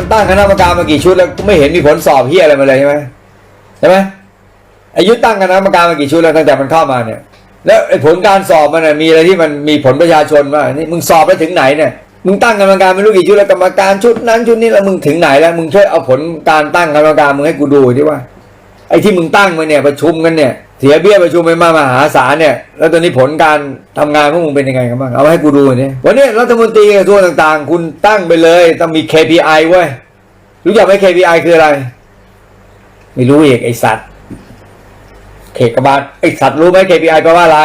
มันตั้งคณะกรรมการมากี่ชุดแล้วไม่เห็นมีผลสอบเฮียอะไรมาเลยใช่ไหมใช่ไหมอายุตั้งคณะกรรมการมากี่ชุดแล้วตั้งแต่มันเข้ามาเนี่ย แล้วผลการสอบมันมีอะไรที่มันมีผลประชาชนว่างนี่มึงสอบไปถึงไหนเนี่ยมึงตั้งกรรมการไม่รู้กี่ชุดแล้วกรรมการชุดนั้นชุดนี้แล้วมึงถึงไหนแล้วมึงช่วยเอาผลการตั้งกรรมการมึงให้กูดูดิว่าไอ้ที่มึงตั้งมาเนี่ยประชุมกันเนี่ย เสียเบี้ยประชุมไปมามหาศาลเนี่ย แล้วตอนนี้ผลการทำงานพวกมึงเป็นยังไงกันบ้างเอาให้กูดูหน่อยนี่วันนี้รัฐมนตรีกระทรวงต่างๆ คุณตั้งไปเลย ต้องมี KPI เว้ยรู้จักไหม KPI คืออะไร ไม่รู้อีกไอสัตว์เขตกบาลไอสัตว์รู้ไหม KPI แปลว่าอะไร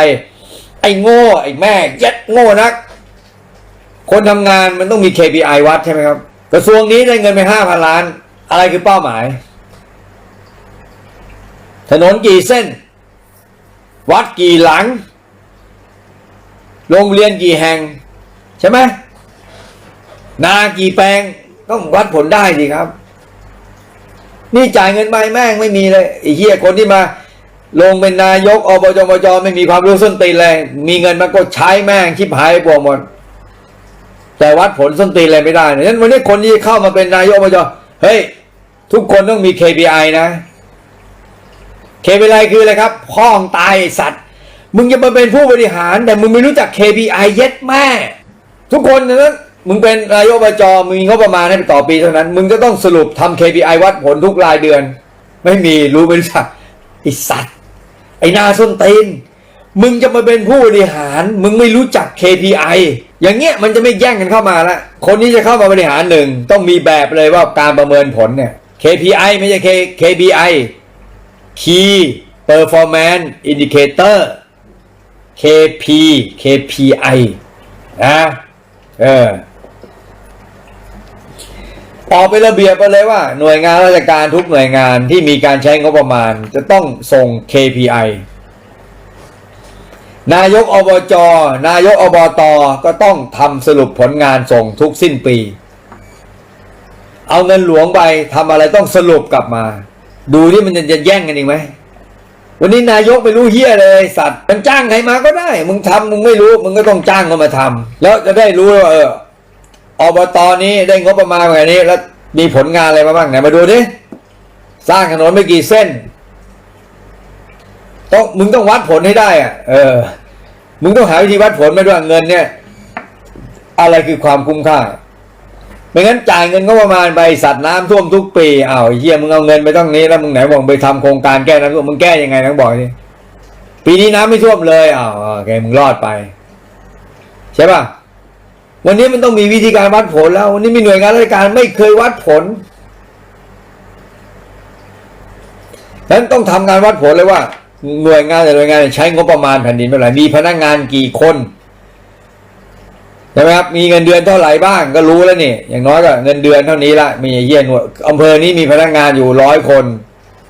ไอ้โง่ไอ้แม่ย็ดโง่นัก คนทำงานมันต้องมี KPI วัดใช่ไหมครับ กระทรวงนี้ได้เงินไปห้าพันล้าน อะไรคือเป้าหมาย ถนนกี่เส้น วัดกี่หลัง โรงเรียนกี่แห่ง ใช่ไหมนากี่แปลงต้องวัดผลได้สิครับ นี่จ่ายเงินไปแม่งไม่มีเลยไอ้เหี้ยคนที่มา ลงเป็นนายกอบจมจไม่มีความรู้ส้นตีนเลยมีเงินมันก็ใช้แม่งชิบหายปวงหมดแต่วัดผลส้นตีนอะไรไม่ได้ฉะนั้นวันนี้คนที่เข้ามาเป็นนายกอบจเฮ้ยทุกคนต้องมี KPI นะ KPI คืออะไรครับพ่องตายสัตว์ มึงจะมาเป็นผู้บริหาร แต่มึงไม่รู้จัก KPI เย็ดแม่ ทุกคนนะมึงเป็นนายกอบจมึงมีงบประมาณให้ต่อปีเท่านั้น มึงจะต้องสรุปทำ KPI วัดผลทุกรายเดือน ไม่มีรู้ไม่รู้จักไอสัตว์ ไอ้หนาส้นตีนมึงจะมาเป็นผู้บริหาร มึงไม่รู้จัก KPI อย่างเงี้ยมันจะไม่แย่งกันเข้ามาละคนที่จะเข้ามาบริหารหนึ่งต้องมีแบบเลยว่าการประเมินผลเนี่ย KPI ไม่ใช่ K KPI Key Performance Indicator KP KPI นะเออออกเป็นระเบียบไปเลยว่า หน่วยงานราชการทุกหน่วยงานที่มีการใช้งบประมาณ จะต้องส่ง KPI นายกอบจ นายกอบต ก็ต้องทำสรุปผลงานส่งทุกสิ้นปี เอาเงินหลวงไปทำอะไรต้องสรุปกลับมา ดูที่มันจะแย่งกันอีกไหมวันนี้นายกไม่รู้เฮียเลยสัตว์มันจ้างใครมาก็ได้ มึงทำมึงไม่รู้ มึงก็ต้องจ้างเขามาทำแล้วจะได้รู้ว่าเอออบตนี้ได้งบประมาณแบบนี้ แล้วมีผลงานอะไรมาบ้างไหนมาดูดิสร้างถนนไปกี่เส้นต้องมึงต้องวัดผลให้ได้อะเออ มึงต้องหาวิธีวัดผลไมาด้วยเงินเนี่ย อะไรคือความคุ้มค่า ไม่งั้นจ่ายเงินก็ประมาณไปสัตว์น้ำท่วมทุกปีอ้าวเฮียมึงเอาเงินไปต้องนี้แล้วมึงไหนบอกไปทำโครงการแก้น้ำท่วมมึงแก้ยังไงต้องบอกดิปีนี้น้ำไม่ท่วมเลยอ้าวโอเคมึงรอดไป ใช่ป่ะวันนี้มันต้องมีวิธีการวัดผลแล้ว วันนี้มีหน่วยงานราชการไม่เคยวัดผลฉะนั้นต้องทำงานวัดผลเลยว่า หน่วยงานแต่หน่วยงานใช้งบประมาณแผ่นดินเท่าไหร่มีพนักงานกี่คน ใช่ไหมครับมีเงินเดือนเท่าไหร่บ้างก็รู้แล้วนี่อย่างน้อยก็เงินเดือนเท่านี้ละมีเยี่ยนวยอำเภอนี้มีพนักงานอยู่ร้อยคน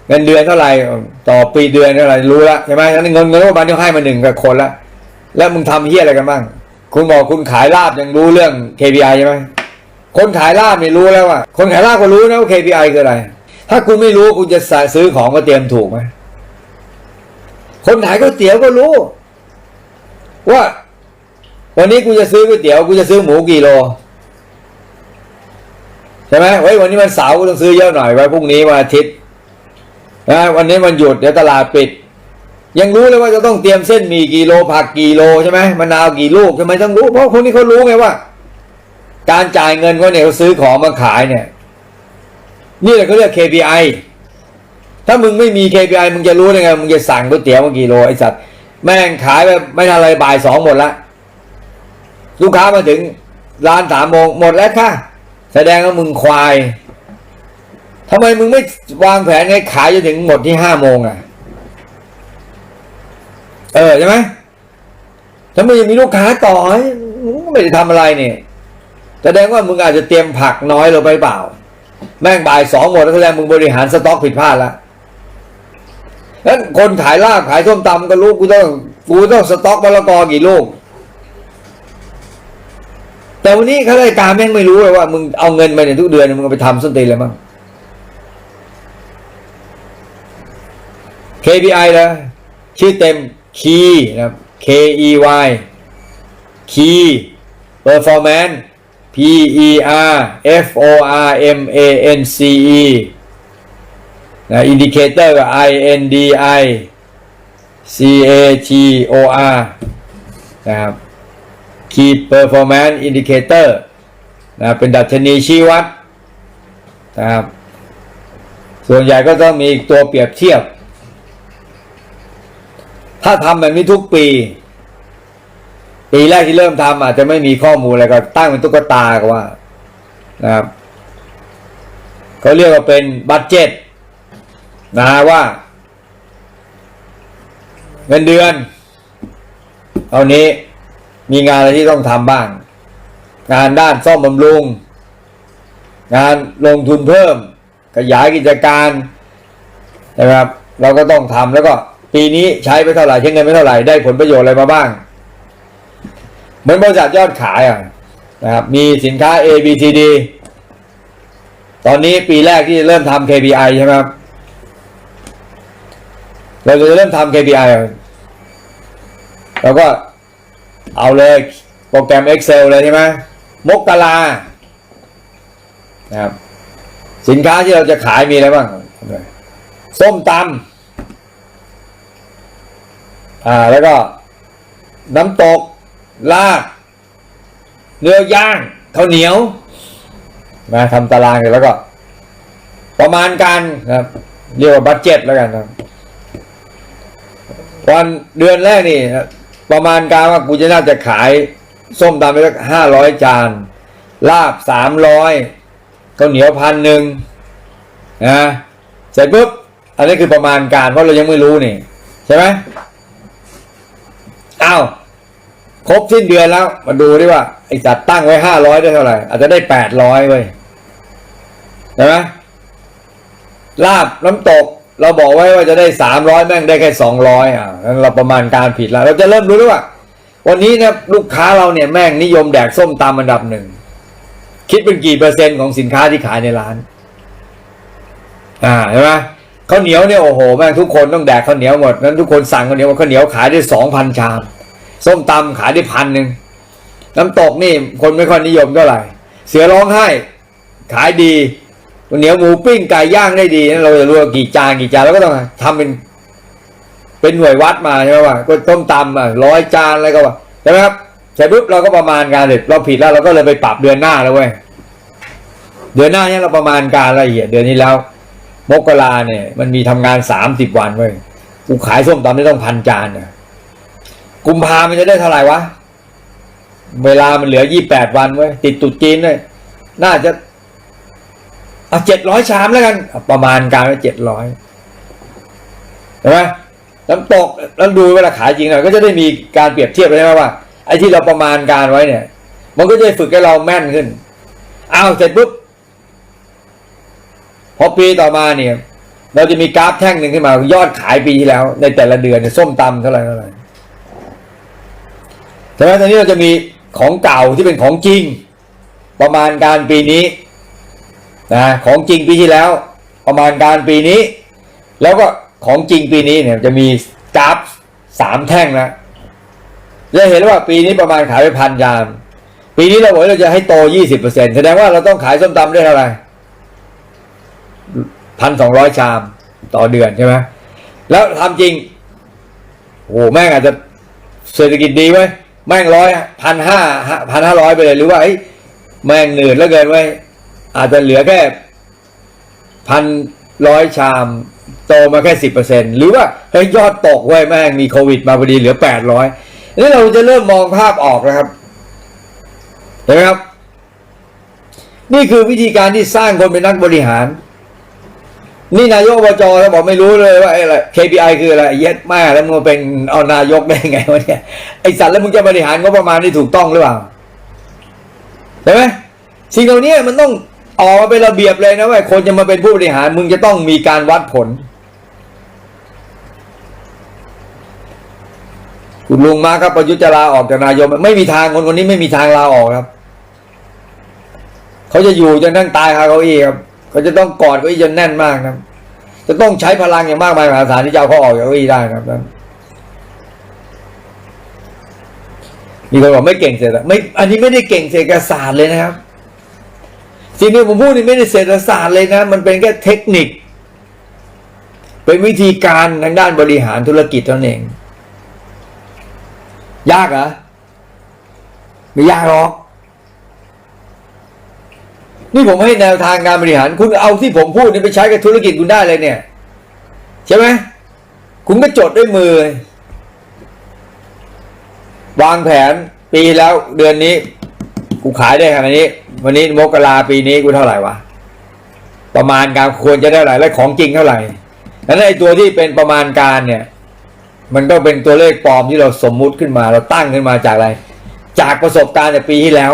เงินเดือนเท่าไหร่ต่อปีเดือนเท่าไหร่รู้ละใช่ไหมนั้นเงินเงินงบประมาณที่ให้มาหนึ่งกับคนละแล้วมึงทำเฮี้ยอะไรกันบ้างคุณบอกคุณขายลาบยังรู้เรื่อง KPI ใช่ไหมคนขายลาบเนี่ยรู้แล้วว่าคนขายลาบก็รู้นะว่า KPI คืออะไร ถ้าคุณไม่รู้คุณจะซื้อของมาเตรียมถูกไหมคนขายก๋วยเตี๋ยวก็รู้ ว่า วันนี้กูจะซื้อก๋วยเตี๋ยวกูจะซื้อหมูกี่โลใช่ไหมเฮ้ยวันนี้มันเสาร์กูต้องซื้อเยอะหน่อยไว้พรุ่งนี้วันอาทิตย์นะวันนี้มันหยุดเดี๋ยวตลาดปิด ยังรู้เลยว่าจะต้องเตรียมเส้นมีกี่โลผักกี่โลใช่ไหมมะนาวกี่ลูกทำไมต้องรู้ เพราะคนนี้เขารู้ไงว่า การจ่ายเงินเขาเนี่ยเขาซื้อของมาขายเนี่ย นี่แหละเขาเรียก KPI ถ้ามึงไม่มี KPI มึงจะรู้ได้ไงมึงจะสั่งก๋วยเตี๋ยวมากี่โลไอ้สัตว์แม่งขายไปไม่ทันอะไรบ่ายสองหมดละ ลูกค้ามาถึงร้านสามโมงหมดแล้วค่ะ แสดงว่ามึงควายทำไมมึงไม่วางแผนไงขายจนถึงหมดที่ห้าโมงอะ เออใช่ไหมถ้ามึงยังมีลูกค้าต่อมึงไม่ได้ทำอะไรเนี่ยแสดงว่ามึงอาจจะเตรียมผักน้อยลงไปเปล่า แม่งบ่ายสองหมดแล้วแสดงมึงบริหารสต็อกผิดพลาดแล้วนั้นคนขายลาบขายส้มตำก็รู้กูต้องกูต้องสต็อกมะละกอกี่ลูก แต่วันนี้ข้าราชการแม่งไม่รู้เลยว่า มึงเอาเงินไปเนี่ยทุกเดือนมึงเอาไปทำส้นตีนอะไรบ้าง KPI นะชื่อเต็ม Key นะครับ K E Y Key Performance P E R F O R M A N C E นะ indicator กับ I N D I C A T O R นะครับ Key Performance Indicator นะเป็นดัชนีชี้วัดนะครับ ส่วนใหญ่ก็ต้องมีตัวเปรียบเทียบ ถ้าทำแบบนี้ทุกปี ปีแรกที่เริ่มทำอาจจะไม่มีข้อมูลอะไรก็ตั้งเป็นตุ๊กตาก็ว่านะครับเขาเรียกว่าเป็นบัตเจ็ตนะฮะว่า เงินเดือนเท่านี้ มีงานอะไรที่ต้องทำบ้าง งานด้านซ่อมบำรุง งานลงทุนเพิ่ม ขยายกิจการนะครับ เราก็ต้องทำแล้วก็ปีนี้ใช้ไปเท่าไหร่ใช้เงินไปเท่าไหร่ได้ผลประโยชน์อะไรมาบ้าง เหมือนบริษัทยอดขายอะนะครับมีสินค้า A B C D ตอนนี้ปีแรกที่เริ่มทำ KPI ใช่ไหมครับเราจะเริ่มทำ KPI เราก็ เอาเลยโปรแกรม Excel เลยใช่ไหมมกรานะครับ สินค้าที่เราจะขายมีอะไรบ้างส้มตำอ่าแล้วก็ น้ำตก ลาบเนื้อย่างข้าวเหนียวมาทำตารางกันแล้วก็ ประมาณการนะครับเรียกว่าบัตเจ็ตแล้วกันครับวันเดือนแรกนี่นะ ประมาณการว่ากูจะน่าจะขาย ส้มตำไปสักห้าร้อยจาน ลาบสามร้อยข้าวเหนียวพันหนึ่งนะเสร็จปุ๊บ อันนี้คือประมาณการเพราะเรายังไม่รู้นี่ใช่ไหมอ้าวครบสิ้นเดือนแล้ว มาดูดิว่าไอ้จัดตั้งไว้ห้าร้อยได้เท่าไหร่อาจจะได้แปดร้อยเว้ยใช่ไหมลาบน้ำตก เราบอกไว้ว่าจะได้สามร้อยแม่งได้แค่สองร้อยอะงั้นเราประมาณการผิดแล้ว เราจะเริ่มรู้แล้วว่า วันนี้นี่ยลูกค้าเราเนี่ยแม่งนิยมแดกส้มตามอันดับหนึ่ง คิดเป็นกี่เปอร์เซ็นต์ของสินค้าที่ขายในร้าน อ่าใช่ไหมข้าวเหนียวเนี่ยโอ้โหแม่งทุกคนต้องแดกข้าวเหนียวหมดนั้นทุกคนสั่งข้าวเหนียวข้าวเหนียวขายได้สองพันชาม ส้มตำขายได้พันหนึ่งน้ำตกนี่คนไม่ค่อยนิยมเท่าไหร่ เสือร้องไห้ขายดี เหนียวหมูปิ้งไก่ย่างได้ดีนั้นเราจะรู้ว่ากี่จานกี่จานแล้วก็ต้องทำเป็น เป็นหน่วยวัดมาใช่ไหมว่าก็ต้มตำอะร้อยจานอะไรก็ว่าใช่ไหมครับเสร็จปุ๊บเราก็ประมาณการเสร็จเราผิดแล้วเราก็เลยไปปรับเดือนหน้าแล้วเว้ยเดือนหน้าเนี่ยเราประมาณการละเอียดเดือนนี้แล้วมกราเนี่ย มันมีทำงานสามสิบวันเว้ยกูขายส้มตำได้ต้องพันจานเนี่ยกุมภามันจะได้เท่าไหร่วะเวลามันเหลือยี่แปดวันเว้ยติดตุดจีนเลยน่าจะ เอาเจ็ดร้อยชามแล้วกัน ประมาณการไว้เจ็ดร้อยเห็นไหมน้ำตกแล้วดูเวลาขายจริงอะก็จะได้มีการเปรียบเทียบเลยนะว่าไอ้ที่เราประมาณการไว้เนี่ย มันก็จะฝึกให้เราแม่นขึ้นอ้าวเสร็จปุ๊บพอปีต่อมาเนี่ย เราจะมีกราฟแท่งหนึ่งขึ้นมา ยอดขายปีที่แล้ว ในแต่ละเดือนเนี่ยส้มตำเท่าไหร่เท่าไหร่ใช่ไหมตอนนี้เราจะมีของเก่าที่เป็นของจริง ประมาณการปีนี้ นะของจริงปีที่แล้ว ประมาณการปีนี้ แล้วก็ของจริงปีนี้เนี่ยจะมีกราฟสามแท่งนะจะเห็นว่าปีนี้ประมาณขายไปพันยามปีนี้เราบอกว่าเราจะให้โตยี่สิบเปอร์เซ็นแสดงว่าเราต้องขายส้มตำได้เท่าไหร่พันสองร้อยชามต่อเดือนใช่ไหมแล้วทำจริงโอ้แม่งอาจจะเศรษฐกิจดีไว้แม่งร้อยพันห้าพันห้าร้อยไปเลยหรือว่าไอ้แม่งเหนื่อยแล้วเกินไว้ อาจจะเหลือแค่พันร้อยชามโตมาแค่สิบเปอร์เซ็นหรือว่าเฮ้ยยอดตกไว้แม่งมีโควิดมาพอดีเหลือแปดร้อยนี่เราจะเริ่มมองภาพออกนะครับเห็นไหมครับ นี่คือวิธีการที่สร้างคนเป็นนักบริหาร นี่นายกอบจแล้วบอกไม่รู้เลยว่าไอ้อะไร KPI คืออะไรเย็ดมากแล้วมึงเป็นเอานายกได้ไงวะเนี่ยไอสัตว์แล้วมึงจะบริหารงบประมาณที่ถูกต้องหรือเปล่าใช่ไหมสิ่งเหล่านี้มันต้อง ออกมาเป็นระเบียบเลยนะว่าคนจะมาเป็นผู้บริหารมึงจะต้องมีการวัดผล คุณลุงมาครับประยุทธ์จะลาออกจากนายกไม่มีทางคนคนนี้ไม่มีทางลาออกครับเขาจะอยู่จนทั้งตายคาเก้าอี้ครับเขาจะต้องกอดเก้าอี้จนแน่นมากนะครับจะต้องใช้พลังอย่างมากมายมหาศาลที่จะเอาเขาออกจากเก้าอี้ได้ครับนั้นมีคนบอกไม่เก่งเศรษฐไม่ อันนี้ไม่ได้เก่งเศรษฐศาสตร์เลยนะครับ สิ่งที่ผมพูดนี่ไม่ได้เศรษฐศาสตร์เลยนะ มันเป็นแค่เทคนิค เป็นวิธีการทางด้านบริหารธุรกิจเท่านั้นเอง ยากเหรอไม่ยากหรอกนี่ผมให้แนวทางการบริหาร คุณเอาที่ผมพูดนี่ไปใช้กับธุรกิจคุณได้เลยเนี่ย ใช่ไหมคุณก็จดด้วยมือ วางแผนปีแล้วเดือนนี้ กูขายได้ขนาดนี้ วันนี้มกราปีนี้กูเท่าไหร่วะประมาณการควรจะได้เท่าไหร่และของจริงเท่าไหร่แล้วไอ้ตัวที่เป็นประมาณการเนี่ย มันก็เป็นตัวเลขปลอมที่เราสมมุติขึ้นมา เราตั้งขึ้นมาจากอะไร จากประสบการณ์ในปีที่แล้ว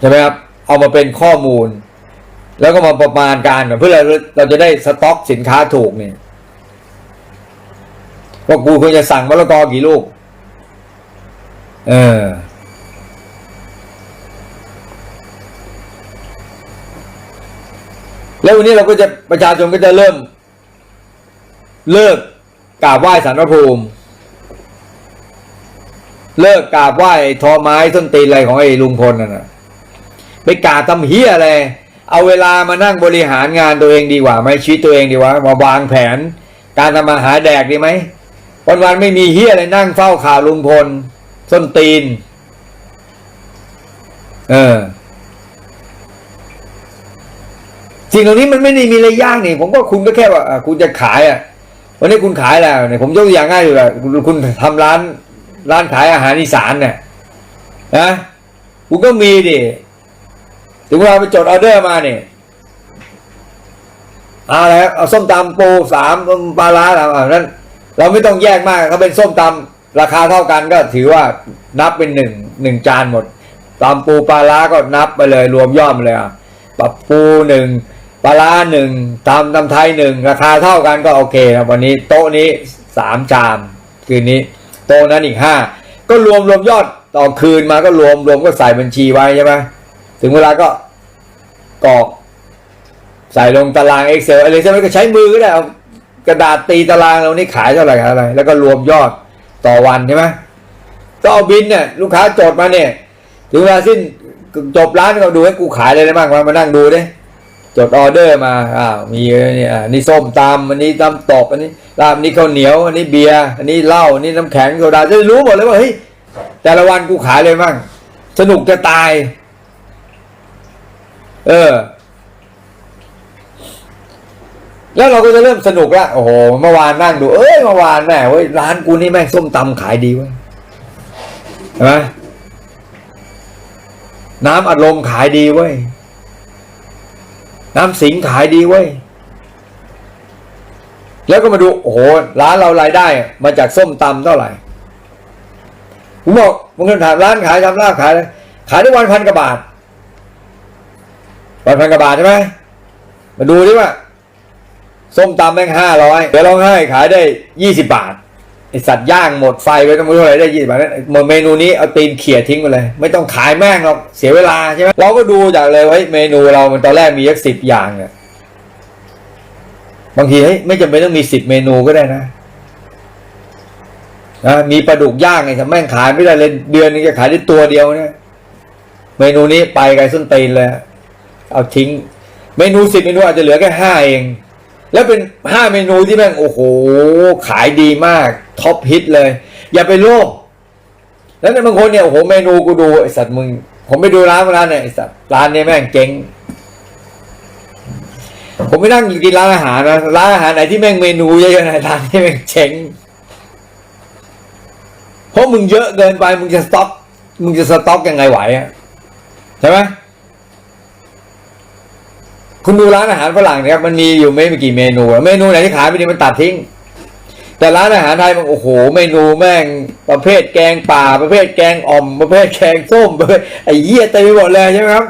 ใช่ไหมครับเอามาเป็นข้อมูล แล้วก็มาประมาณการเพื่อเราเราจะได้สต็อกสินค้าถูกเนี่ยว่ากูควรจะสั่งมะละกอกี่ลูก เออ แล้ววันนี้เราก็จะประชาชนก็จะเริ่ม เลิกกราบไหว้สารพระภูมิ เลิกกราบไหว้ทอไม้ต้นตีนอะไรของไอ้ลุงพลนั่นนะไปกราบทำเฮียอะไร เอาเวลามานั่งบริหารงานตัวเองดีกว่าไหมชีวิตตัวเองดีกว่ามาวางแผน การทำมาหาแดกดีไหมวันวันๆไม่มีเฮียอะไรนั่งเฝ้าข่าวลุงพลส้นตีน เออ สิ่งเหล่านี้มันไม่ได้มีอะไรยากนี่ ผมก็คุณก็แค่ว่าคุณจะขายอะ วันนี้คุณขายแล้วเนี่ยผมยกตัวอย่างง่ายอยู่แหละคุณคุณทำร้านร้านขายอาหารอีสานเนี่ยนะคุณก็มีดิถึงเวลาไปจดออเดอร์มาเนี่ยเอาแล้วเอาส้มตำปูสามปลาร้าแล้วนั้น เราไม่ต้องแยกมากเขาเป็นส้มตำราคาเท่ากันก็ถือว่านับเป็นหนึ่งหนึ่งจานหมดตำปูปลาร้าก็นับไปเลย รวมยอดเลยอะปรับปูหนึ่ง ปลาหนึ่งตำตำไทยหนึ่งราคาเท่ากันก็โอเคนะวันนี้โต๊ะนี้สามจานคืนนี้ โต๊ะนั้นอีกห้าก็รวมรวมยอดต่อคืนมาก็รวมรวมก็ใส่บัญชีไว้ใช่ไหมถึงเวลาก็กรอก ใส่ลงตาราง Excel อะไรใช่ไหมก็ใช้มือก็ได้เอากระดาษตีตารางเรานี่ขายเท่าไหร่อะไร แล้วก็รวมยอดต่อวันใช่ไหมก็เอาบินเนี่ยลูกค้าจดมาเนี่ย ถึงเวลาสิ้นจบร้านก็ดูให้กูขายเลยได้บ้างมามานั่งดูดิ จดออเดอร์มาอ้าวมีเนี่ยนี่ส้มตำอันนี้ตำตกอันนี้ลาบนี้ข้าวเหนียว อันนี้เบียร์อันนี้เหล้าอันนี้น้ำแข็งโซดาจะรู้หมดเลยว่าเฮ้ยแต่ละวันกูขายเลยบ้างสนุกจะตาย เออ แล้วเราก็จะเริ่มสนุกละโอ้โหเมื่อวานนั่งดู เอ้ยเมื่อวานแม่เว้ยร้านกูนี่แม่งส้มตำขายดีเว้ยเห็นไหมน้ำอัดลมขายดีเว้ย น้ำสิงขายดีเว้ย แล้วก็มาดู โอ้โห ร้านเรารายได้ มาจากส้มตำเท่าไหร่ ผมบอกบางคนถามร้านขายทำลาบขาย ขายได้วันพันกว่าบาท วันพันกว่าบาทใช่ไหม มาดูดิว่า ส้มตำแม่งห้าร้อยเดี๋ยวร้องไห้ขายได้ยี่สิบบาท ไอสัตว์ย่างหมดไฟไปต้องรู้เท่าไรได้ยี่สิบาทนั่นเมนูนี้เอาตีนเขี่ยทิ้งไปเลย ไม่ต้องขายแม่งหรอกเสียเวลาใช่ไหมเราก็ดูจากเลยว่าเมนูเรามันตอนแรกมียักสิบอย่างเนี่ยบางทีเฮ้ยไม่จำเป็นต้องมีสิบเมนูก็ได้นะนะมีปลาดุกย่างไงแม่งขายไม่ได้เลยเดือนนึงจะขายได้ตัวเดียวเนี่ย เมนูนี้ไปไกลส้นตีนเลย เอาทิ้ง เมนูสิบเมนูอาจจะเหลือแค่ห้าเอง แล้วเป็นห้าเมนูที่แม่งโอ้โห ขายดีมาก ท็อปฮิตเลย อย่าไปโลภแล้วในบางคนเนี่ยโอ้โหเมนูกูดูไอสัตว์มึง ผมไปดูร้านร้านเนี่ยไอสัตว์ร้านเนี้แม่งเจ๊งผมไม่นั่งกินร้านอาหารนะร้านอาหารไหนที่แม่งเมนูเยอะๆนะร้านที่แม่งเจ๊งเพราะมึงเยอะเกินไปมึงจะสต็อก มึงจะสต็อกยังไงไหวอะใช่ไหม คุณดูร้านอาหารฝรั่งนี่ยครับมันมีอยู่ไม่กี่เมนูเมนูไหนที่ขายไม่ดีมันตัดทิ้ง แต่ร้านอาหารไทยมันโอ้โห เมนูแม่งประเภทแกงป่า ประเภทแกงอ่อม ประเภทแกงส้มประเภทไอ้เหี้ยเต็มไปหมดเลยใช่ไหมครับ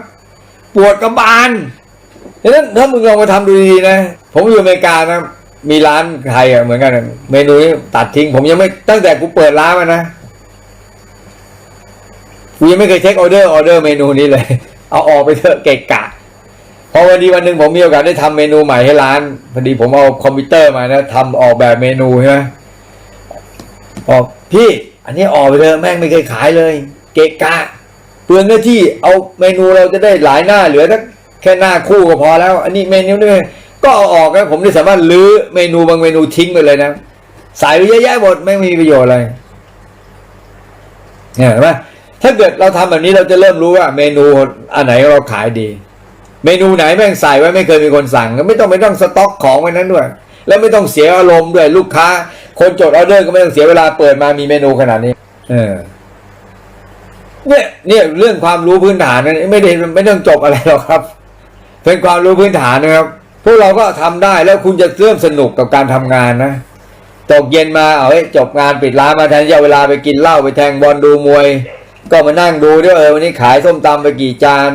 ปวดกระบาลดังนั้นถ้ามึงลองมาทำดูดีๆนะ ผมอยู่อเมริกานะมีร้านไทยเหมือนกัน เมนูนี้ตัดทิ้ง ผมยังไม่ตั้งแต่กูเปิดร้านมานะกูยังไม่เคยเช็คออเดอร์ออเดอร์เมนูนี้เลย เอาออกไปเถอะเกะกะ พอวันดีวันหนึ่งผมมีโอกาสได้ทำเมนูใหม่ให้ร้านพอดีผมเอาคอมพิวเตอร์มานะทำออกแบบเมนูใช่ไหมบอกพี่ อันนี้ออกไปเถอะแม่งไม่เคยขายเลย เกะกะเปลืองหน้าที่เอาเมนูเราจะได้หลายหน้าเหลือสักแค่หน้าคู่ก็พอแล้ว อันนี้เมนูนี่ก็เอาออกนะผมได้สามารถลื้อเมนูบางเมนูทิ้งไปเลยนะใส่ไปเยอะแยะหมดไม่มีประโยชน์อะไรเนี่ยเห็นไหมถ้าเกิดเราทำแบบนี้เราจะเริ่มรู้ว่าเมนูอันไหนเราขายดี เมนูไหนแม่งใส่ไว้ไม่เคยมีคนสั่งก็ไม่ต้องไม่ต้องสต็อกของไว้นั้นด้วย แล้วไม่ต้องเสียอารมณ์ด้วยลูกค้า คนจดออเดอร์ก็ไม่ต้องเสียเวลาเปิดมามีเมนูขนาดนี้ เออเนี่ยเนี่ยเรื่องความรู้พื้นฐานนั้นไม่ได้ไม่ต้องจบอะไรหรอกครับ เป็นความรู้พื้นฐานนะครับ พวกเราก็ทำได้แล้วคุณจะเริ่มสนุกกับการทำงานนะตกเย็นมาเอาเฮ้จบงานปิดร้านมาแทนที่จะเอาเวลาไปกินเหล้าไปแทงบอลดูมวย ก็มานั่งดูด้วยเออวันนี้ขายส้มตำไปกี่จาน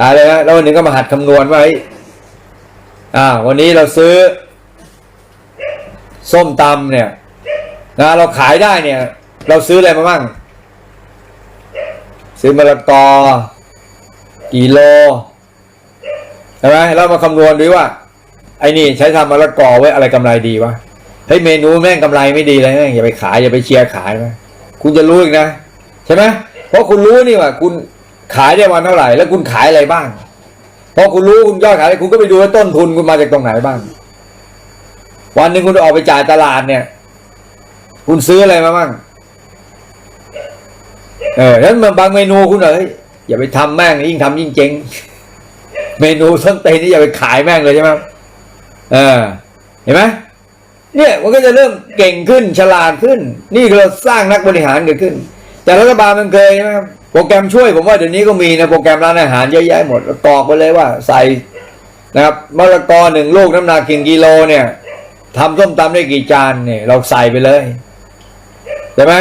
อะไรนะแล้ววันหนึงก็มาหัดคำนวณว่าอ่าวันนี้เราซื้อ ส้มตำเนี่ยนะเราขายได้เนี่ย เราซื้ออะไรมาบ้างซื้อมะละกอกี่โลใช่ไหมแล้วมาคำนวณดูว่า ไอ้นี่ใช้ทำมะละกอไว้อะไรกำไรดีวะเฮ้ยเมนูแม่งกำไรไม่ดีเลยแม่งอย่าไปขายอย่าไปเชียร์ขายนะคุณจะรู้อีกนะ ใช่ไหมเพราะคุณรู้นี่ว่าคุณ ขายได้วันเท่าไหร่ แล้วคุณขายอะไรบ้าง พอคุณรู้คุณยอดขายคุณก็ไปดูว่าต้นทุนคุณมาจากตรงไหนบ้าง วันหนึ่งคุณออกไปจ่ายตลาดเนี่ย คุณซื้ออะไรมาบ้างเออแล้วมันบางเมนูคุณเอ้ยอย่าไปทำแม่งยิ่งทำยิ่งเจ๊งเมนูส้นเตนนี่อย่าไปขายแม่งเลยใช่ไหมเออ เห็นไหมเนี่ยมันก็จะเริ่มเก่งขึ้นฉลาดขึ้น นี่เราสร้างนักบริหารเกิดขึ้น แต่รัฐบาลมันเคยใช่ไหมครับ โปรแกรมช่วยผมว่าเดี๋ยวนี้ก็มีนะโปรแกรมร้านอาหารเยอะแยะหมดกรอกไปเลยว่าใส่นะครับมะละกอหนึ่งลูกน้ำหนักกี่กิโลเนี่ยทำส้มตำได้กี่จานเนี่ยเราใส่ไปเลยใช่ไหม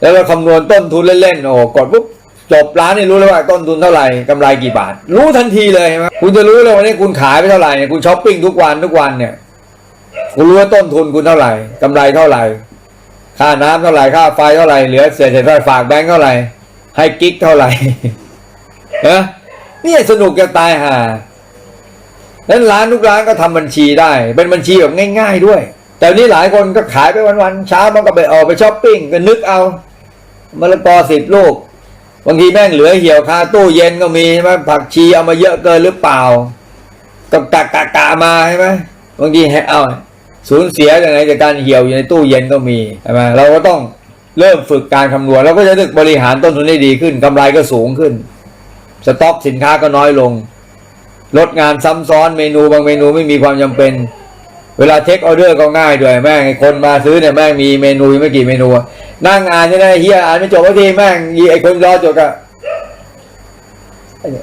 แล้วเราคำนวณต้นทุนเล่นๆโอ้กดปุ๊บจบร้านนี่รู้แล้วว่าต้นทุนเท่าไหร่กำไรกี่บาท รู้ทันทีเลยใช่ไหมคุณจะรู้เลยวันนี้คุณขายไปเท่าไหร่เนี่ยคุณช้อปปิ้งทุกวันทุกวันเนี่ยคุณรู้ว่าต้นทุนคุณเท่าไหร่กำไรเท่าไหร่ ค่าน้ำเท่าไหร่ค่าไฟเท่าไหร่เหลือเศษเศษไฟฝากแบงค์เท่าไหร่ ให้กิ๊กเท่าไหร่เนอะเนี่ยสนุกจะตายห่าแล้วร้านทุกร้านก็ทำบัญชีได้ เป็นบัญชีแบบง่าย ๆด้วย แต่วันนี้หลายคนก็ขายไปวันๆเช้ามันก็ไปออกไปช้อปปิ้งก็นึกเอามะละกอสิบลูกบางทีแม่งเหลือเหี่ยวคาตู้เย็นก็มีใช่ไหมผักชีเอามาเยอะเกินหรือเปล่าก็กะกะกะมาใช่ไหมบางทีแฮะเอาสูญเสียจากไหนจากการเหี่ยวอยู่ในตู้เย็นก็มีใช่ไหมเราก็ต้อง เริ่มฝึกการคำนวณเราก็จะนึกบริหารต้นทุนได้ดีขึ้นกำไรก็สูงขึ้น สต็อกสินค้าก็น้อยลง ลดงานซ้ำซ้อนเมนูบางเมนูไม่มีความจำเป็น เวลาเทคออเดอร์ก็ง่ายด้วยแม่งคนมาซื้อเนี่ยแม่งมีเมนูไม่กี่เมนู นั่งอ่านใช่ไหมเฮียอ่านไม่จบสักทีแม่งยีไอคนรอจดอะ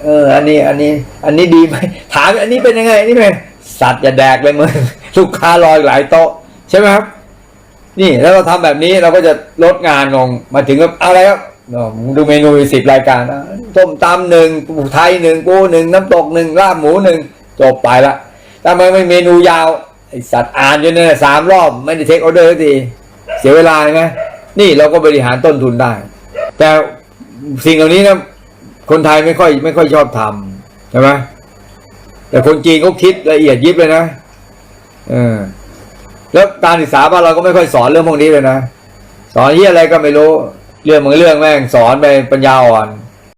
เออ อันนี้ อันนี้ อันนี้ดีไหมถามอันนี้เป็นยังไง อันนี่เป็นสัตว์จะแดกเลยมึงลูกค้ารอหลายโต๊ะใช่ไหมครับ นี่แล้วเราทำแบบนี้เราก็จะลดงานลงมาถึงกับอะไรครับอ๋องดูเมนูสิบรายการต้มตำหนึ่งปูไทยหนึ่งปูหนึ่งน้ำตกหนึ่งลาบหมูหนึ่งจบไปละทำไมไม่เมนูยาวไอสัตว์อ่านจนเนี่ยสามรอบไม่ได้เทคออเดอร์สักทีเสียเวลาไหมนี่เราก็บริหารต้นทุนได้ แต่สิ่งเหล่านี้นะคนไทยไม่ค่อยไม่ค่อยชอบทำใช่ไหมแต่คนจีนเขาคิดละเอียดยิบเลยนะ เออ แล้วการศึกษาบ้านเราก็ไม่ค่อยสอนเรื่องพวกนี้เลยนะ สอนยี่อะไรก็ไม่รู้ เรื่องบางเรื่องแม่งสอนไปปัญญาอ่อน